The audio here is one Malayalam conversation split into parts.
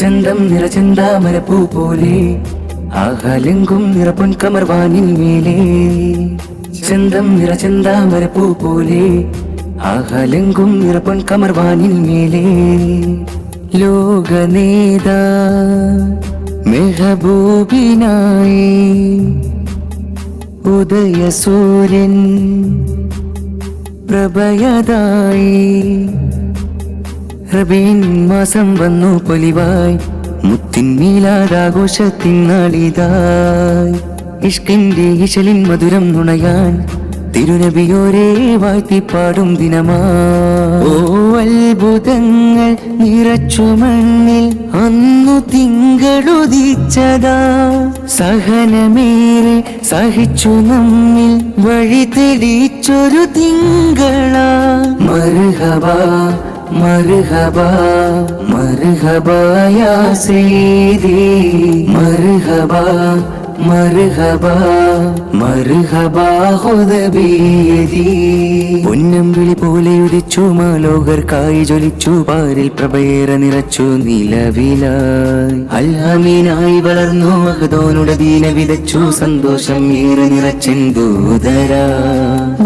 ചന്തം നിറചന്താമരപ്പൂ പോലെ ആഹാലെങ്കും നിറപ്പൊൻ കമർവാനിൽ മേലെ. ചന്തം നിറചന്താമരപ്പൂ പോലെ ആഹാലെങ്കും നിറപ്പൊൻ കമർവാനിൽ മേലെ. ലോകനേതാ മെഹബൂബിനായി ഉദയസൂര്യൻ പ്രഭയതായി റബീൻ മാസം വന്നു പൊലിവായി. മുത്തിൻ നീലാതാഘോഷത്തിൻ നാളിതായി. ഇഷ്കിന്റെ ഇശലിൻ മധുരം നുണയാൻ തിരുനബിയോരേ വാഴ്ത്തിപ്പാടും ദിനമാ ഓ അത്ഭുതങ്ങൾ നിറച്ചു മണ്ണിൽ അന്നു തിങ്കളുദിച്ചതാ സഹനമേറെ സഹിച്ചു നമ്മിൽ വഴി തെളിച്ചൊരു തിങ്കളാ. മറുഹബാ മറുഹബാ മർഹബ യാ സീതി മറുഹബാ മറുഹബാ മറുഹബാ ഹുദബീയതി പൊന്നമ്പിളി പോലെ ഉദിച്ചു മാലോകർക്കായി ജ്വലിച്ചു പാരിൽ പ്രഭയേറെ നിറച്ചു നിലവിലായി. അൽഹമീനായി വളർന്നു മഹദോനുടെ ദീന വിതച്ചു സന്തോഷം ഏറെ നിറച്ചെന്തൂതര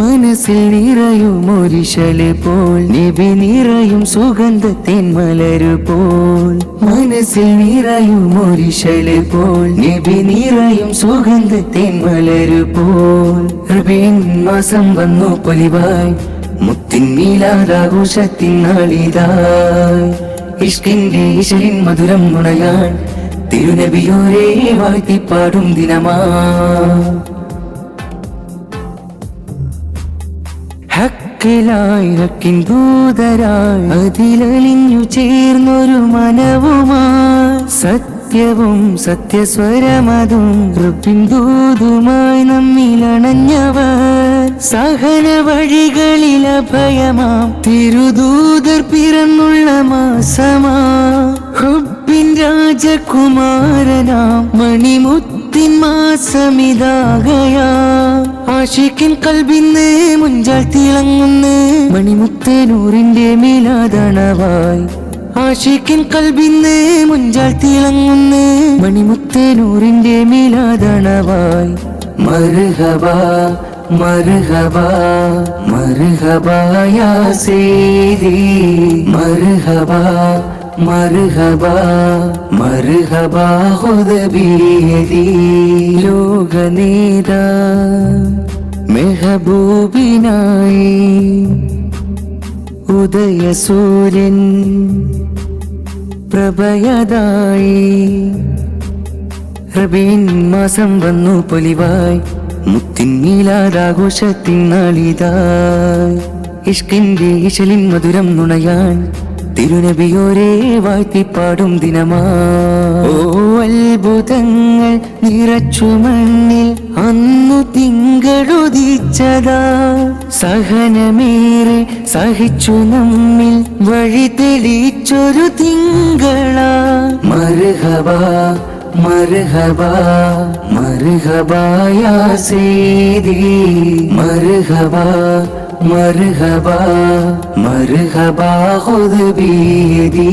മനസ്സിൽ നിറയും ഒരിശൽ പോൽ നബി നിറയും സുഗന്ധത്തിൻ മലരു പോൽ. മനസ്സിൽ നിറയും ഒരിശൽ പോൽ നബി നിറയും സുഗന്ധത്തിൻ മലരു പോൽ മാസം വന്നു പൊലിവായി. മുത്തിൻ മീലാതാഘോഷത്തിൻ നാളിതായി ഇഷ്കിന്റെ ഈശ്വരിൻ മധുരം നുണയാൻ തിരുനബിയോരെ വാഴ്ത്തിപ്പാടും ദിനമാ ഹക്കിലായി ഹക്കിൻ ദൂതരായി ചേർന്നൊരു മനവുമായി. സത്യവും സത്യസ്വരമതും കൃപ്പിൻ ദൂതുമായി നമ്മിലണഞ്ഞവർ. സഹന വഴികളിൽ അഭയമാം തിരുദൂതർ പിറന്നുള്ള മാസമാ. ഹുബിൻ രാജകുമാരനാം മണിമുത്തിൻ മാസമിതാകയാ. ആശിക്കിൻ കൽബിന്ന് മുഞ്ചാൽ തിളങ്ങുന്ന് മണിമുത്തനൂറിന്റെ മീലാതണവായി ആഷിക്കിൻ കൽബിന്ന് മുഞ്ചാൽ തിളങ്ങുന്ന് മണിമുത്ത് നൂറിന്റെ മീലാദണവായി മറുഹബാ മറുഹബാ യാ സീതി മറുഹബാ മറുഹബാ മറുഹബാ ഹുദബീയതി ലോകനേതാ മെഹബൂബിനായി ഉദയസൂര്യൻ പ്രഭയതായി. റബീൻ മാസം വന്നു പൊലിവായി. മുത്തിൻ നീലാതാഘോഷത്തിൻ നാളിതായി. ഇഷ്കിന്റെ ഇശലിൻ മധുരം നുണയാൻ തിരുനബിയോരെ വാഴ്ത്തിപ്പാടും ദിനമാ. ഓ അത്ഭുതങ്ങൾ നിറച്ചു മണ്ണിൽ അന്നു തിങ്കളുദിച്ചതാ സഹനമേറെ സഹിച്ചു നമ്മിൽ വഴി തെളിച്ചൊരു തിങ്കളാ. മരുഹബ മരുഹബ മരുഹബായ സീതി മറുഹബാ മറുഹബാ മറുഹബാ ഹുദബീയതി